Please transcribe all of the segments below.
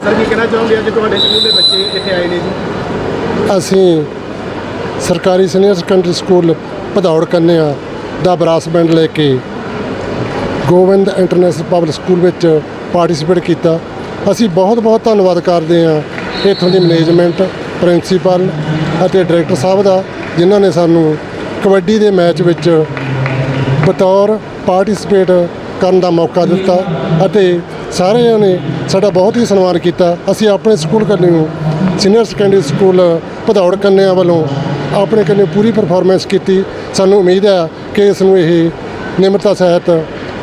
Sir, ਕੀ ਕਹਿਣਾ ਚਾਹੋਗੇ? ਅੱਜ ਤੁਹਾਡੇ ਸਕੂਲ ਦੇ ਬੱਚੇ ਇੱਥੇ ਆਏ ਨੇ ਜੀ। ਅਸੀਂ ਸਰਕਾਰੀ ਸੀਨੀਅਰ ਸੈਕੰਡਰੀ ਸਕੂਲ ਭਦੌੜ ਕੰਨਿਆ ਦਾ ਬਰਾਸ ਬੈਂਡ ਲੈ ਕੇ ਗੋਬਿੰਦ ਇੰਟਰਨੈਸ਼ਨਲ ਪਬਲਿਕ ਸਕੂਲ ਵਿੱਚ ਪਾਰਟਿਸਿਪੇਟ ਕੀਤਾ। ਅਸੀਂ ਬਹੁਤ ਬਹੁਤ ਧੰਨਵਾਦ ਕਰਦੇ ਹਾਂ ਇੱਥੋਂ ਦੀ ਮੈਨੇਜਮੈਂਟ ਪ੍ਰਿੰਸੀਪਲ ਅਤੇ ਡਾਇਰੈਕਟਰ ਸਾਹਿਬ ਦਾ, ਜਿਨ੍ਹਾਂ ਨੇ ਸਾਨੂੰ ਕਬੱਡੀ ਦੇ ਮੈਚ ਵਿੱਚ ਬਤੌਰ ਪਾਰਟਿਸਿਪੇਟ ਕਰਨ ਦਾ ਮੌਕਾ ਦਿੱਤਾ ਅਤੇ ਸਾਰਿਆਂ ਨੇ ਸਾਡਾ ਬਹੁਤ ਹੀ ਸਨਮਾਨ ਕੀਤਾ। ਅਸੀਂ ਆਪਣੇ ਸਕੂਲ ਕੰਨੇ ਨੂੰ ਸੀਨੀਅਰ ਸੈਕੰਡਰੀ ਸਕੂਲ ਭਦੌੜ ਕੰਨਿਆਂ ਵੱਲੋਂ ਆਪਣੇ ਕੰਨੇ ਪੂਰੀ ਪਰਫਾਰਮੈਂਸ ਕੀਤੀ। ਸਾਨੂੰ ਉਮੀਦ ਹੈ ਕਿ ਇਸ ਨੂੰ ਇਹ ਨਿਮਰਤਾ ਸਹਿਤ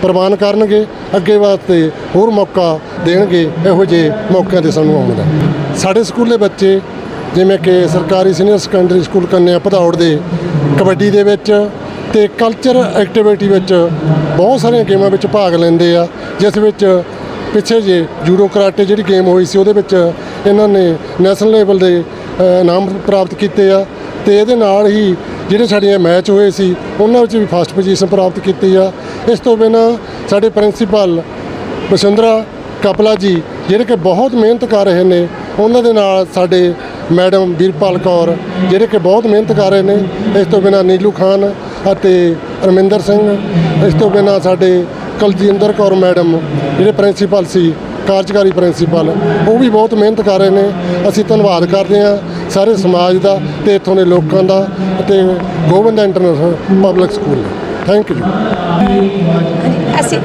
ਪ੍ਰਵਾਨ ਕਰਨਗੇ, ਅੱਗੇ ਵਾਸਤੇ ਹੋਰ ਮੌਕਾ ਦੇਣਗੇ। ਇਹੋ ਜਿਹੇ ਮੌਕਿਆਂ ਤੇ ਸਾਨੂੰ ਆਉਣ ਦਾ ਸਾਡੇ ਦੇ ਬੱਚੇ, ਜਿਵੇਂ ਕਿ ਸਰਕਾਰੀ ਸੀਨੀਅਰ ਸੈਕੰਡਰੀ ਸਕੂਲ ਕੰਨਿਆ ਭਦੌੜ ਦੇ ਕਬੱਡੀ ਦੇ ਵਿੱਚ ਤੇ ਕਲਚਰ ਐਕਟੀਵਿਟੀ ਵਿੱਚ ਬਹੁਤ ਸਾਰੀਆਂ ਗੇਮਾਂ ਵਿੱਚ ਭਾਗ ਲੈਂਦੇ ਆ, ਜਿਸ ਵਿੱਚ ਪਿੱਛੇ ਜੇ ਜੂਡੋ ਕਰਾਟੇ ਜਿਹੜੀ ਗੇਮ ਹੋਈ ਸੀ ਉਹਦੇ ਵਿੱਚ ਇਹਨਾਂ ਨੇ ਨੈਸ਼ਨਲ ਲੈਵਲ ਦੇ ਇਨਾਮ ਪ੍ਰਾਪਤ ਕੀਤੇ ਆ ਤੇ ਇਹਦੇ ਨਾਲ ਹੀ ਜਿਹੜੇ ਸਾਡੇ ਮੈਚ ਹੋਏ ਸੀ, ਉਹਨਾਂ ਵਿੱਚ ਵੀ ਫਸਟ ਪੋਜੀਸ਼ਨ ਪ੍ਰਾਪਤ ਕੀਤੀ ਆ। ਇਸ ਤੋਂ ਬਿਨਾਂ ਸਾਡੇ ਪ੍ਰਿੰਸੀਪਲ ਵਸੁੰਧਰਾ ਕਪਲਾ ਜੀ ਜਿਹੜੇ ਕਿ ਬਹੁਤ ਮਿਹਨਤ ਕਰ ਰਹੇ ਨੇ, ਉਹਨਾਂ ਦੇ ਨਾਲ ਸਾਡੇ ਮੈਡਮ ਵੀਰਪਾਲ ਕੌਰ ਜਿਹੜੇ ਕਿ ਬਹੁਤ ਮਿਹਨਤ ਕਰ ਰਹੇ ਨੇ। ਇਸ ਤੋਂ ਬਿਨਾਂ ਨੀਲੂ ਖਾਨ ਅਤੇ ਰਮਿੰਦਰ ਸਿੰਘ, ਇਸ ਤੋਂ ਬਿਨਾਂ ਸਾਡੇ ਕੁਲਜਿੰਦਰ ਕੌਰ ਮੈਡਮ, ਜਿਹੜੇ ਪ੍ਰਿੰਸੀਪਲ ਸੀ, ਕਾਰਜਕਾਰੀ ਪ੍ਰਿੰਸੀਪਲ, ਉਹ ਵੀ ਬਹੁਤ ਮਿਹਨਤ ਕਰ ਰਹੇ ਨੇ। ਅਸੀਂ ਧੰਨਵਾਦ ਕਰਦੇ ਹਾਂ ਸਾਰੇ ਸਮਾਜ ਦਾ ਤੇ ਇੱਥੋਂ ਦੇ ਲੋਕਾਂ ਦਾ ਅਤੇ Gobind international public school thank you ਅਸੀਂ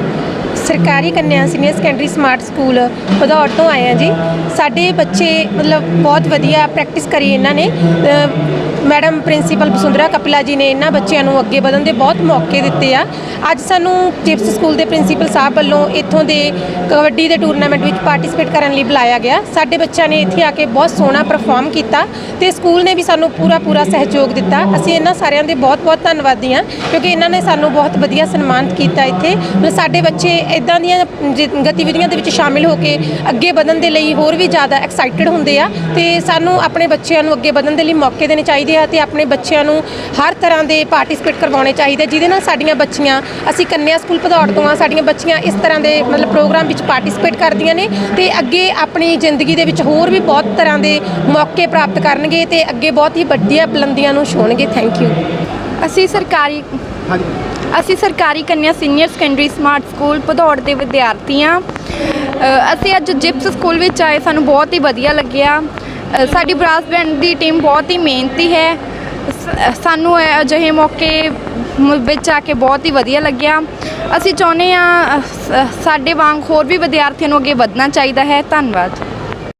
ਸਰਕਾਰੀ ਕੰਨਿਆ senior secondary smart school Bhadaur ਤੋਂ ਆਏ ਆ ਜੀ। ਸਾਡੇ ਬੱਚੇ ਮਤਲਬ ਬਹੁਤ ਵਧੀਆ ਪ੍ਰੈਕਟਿਸ ਕਰੀ ਇਹਨਾਂ ਨੇ। ਮੈਡਮ ਪ੍ਰਿੰਸੀਪਲ ਬਸੁੰਦਰਾ ਕਪਿਲਾ ਜੀ ਨੇ ਇਹਨਾਂ ਬੱਚਿਆਂ ਨੂੰ ਅੱਗੇ ਵਧਣ ਦੇ ਬਹੁਤ ਮੌਕੇ ਦਿੱਤੇ ਆ। ਅੱਜ ਸਾਨੂੰ ਟਿਪਸ ਸਕੂਲ ਦੇ ਪ੍ਰਿੰਸੀਪਲ ਸਾਹਿਬ ਵੱਲੋਂ ਇੱਥੋਂ ਦੇ ਕਬੱਡੀ ਦੇ ਟੂਰਨਾਮੈਂਟ ਵਿੱਚ ਪਾਰਟਿਸਿਪੇਟ ਕਰਨ ਲਈ ਬੁਲਾਇਆ ਗਿਆ। ਸਾਡੇ ਬੱਚਿਆਂ ਨੇ ਇੱਥੇ ਆ ਕੇ ਬਹੁਤ ਸੋਹਣਾ ਪਰਫਾਰਮ ਕੀਤਾ ਤੇ ਸਕੂਲ ਨੇ ਵੀ ਸਾਨੂੰ ਪੂਰਾ ਪੂਰਾ ਸਹਿਯੋਗ ਦਿੱਤਾ। ਅਸੀਂ ਇਹਨਾਂ ਸਾਰਿਆਂ ਦੇ ਬਹੁਤ ਬਹੁਤ ਧੰਨਵਾਦੀ ਹਾਂ ਕਿਉਂਕਿ ਇਹਨਾਂ ਨੇ ਸਾਨੂੰ ਬਹੁਤ ਵਧੀਆ ਸਨਮਾਨਿਤ ਕੀਤਾ ਇੱਥੇ। ਸਾਡੇ ਬੱਚੇ ਇਦਾਂ ਦੀਆਂ ਜ- ਗਤੀਵਿਧੀਆਂ ਦੇ ਵਿੱਚ ਸ਼ਾਮਿਲ ਹੋ ਕੇ ਅੱਗੇ ਵਧਣ ਦੇ ਲਈ ਹੋਰ ਵੀ ਜ਼ਿਆਦਾ ਐਕਸਾਈਟਿਡ ਹੁੰਦੇ ਆ ਤੇ ਸਾਨੂੰ ਆਪਣੇ ਬੱਚਿਆਂ ਨੂੰ ਅੱਗੇ ਵਧਣ ਦੇ ਲਈ ਮੌਕੇ ਦੇਣੇ ਚਾਹੀਦੇ ਆ ਤੇ ਆਪਣੇ ਬੱਚਿਆਂ ਨੂੰ ਹਰ ਤਰ੍ਹਾਂ ਦੇ ਪਾਰਟਿਸਿਪੇਟ ਕਰਵਾਉਣੇ ਚਾਹੀਦੇ ਜਿਹਦੇ ਨਾਲ ਸਾਡੀਆਂ ਬੱਚੀਆਂ ਅਸੀਂ ਕੰਨਿਆ ਸਕੂਲ ਭਦੌੜ ਤੋਂ ਆ ਸਾਡੀਆਂ ਬੱਚੀਆਂ ਇਸ ਤਰ੍ਹਾਂ ਦੇ ਮਤਲਬ ਪ੍ਰੋਗਰਾਮ ਵਿੱਚ ਪਾਰਟਿਸਿਪੇਟ ਕਰਦੀਆਂ ਨੇ ਤੇ ਅੱਗੇ ਆਪਣੀ ਜ਼ਿੰਦਗੀ ਦੇ ਵਿੱਚ ਹੋਰ ਵੀ ਬਹੁਤ ਤਰ੍ਹਾਂ ਦੇ ਮੌਕੇ ਪ੍ਰਾਪਤ ਕਰਨਗੇ ਤੇ ਅੱਗੇ ਬਹੁਤ ਹੀ ਵੱਡੀਆਂ ਬੁਲੰਦੀਆਂ ਨੂੰ ਛੂਹਣਗੇ। ਥੈਂਕ ਯੂ ਅਸੀਂ ਸਰਕਾਰੀ ਹਾਂਜੀ। ਅਸੀਂ ਸਰਕਾਰੀ ਕੰਨਿਆ senior secondary smart school Bhadaur ਦੇ ਵਿਦਿਆਰਥੀ ਹਾਂ। ਅ, ਅਸੀਂ ਅੱਜ ਜਿਪਸ ਸਕੂਲ ਵਿੱਚ ਆਏ ਸਾਨੂੰ ਬਹੁਤ ਹੀ ਵਧੀਆ ਲੱਗਿਆ। ਸਾਡੀ ਬਰਾਸ ਬੈਂਡ ਦੀ ਟੀਮ ਬਹੁਤ ਹੀ ਮਿਹਨਤੀ ਹੈ। ਸਾਨੂੰ ਇਹ ਅਜਿਹੇ ਮੌਕੇ ਵਿੱਚ ਆ ਕੇ ਬਹੁਤ ਹੀ ਵਧੀਆ ਲੱਗਿਆ। ਅਸੀਂ ਚਾਹੁੰਦੇ ਹਾਂ ਸ- ਸਾਡੇ ਵਾਂਗ ਹੋਰ ਵੀ ਵਿਦਿਆਰਥੀਆਂ ਨੂੰ ਅੱਗੇ ਵਧਣਾ ਚਾਹੀਦਾ ਹੈ। ਧੰਨਵਾਦ।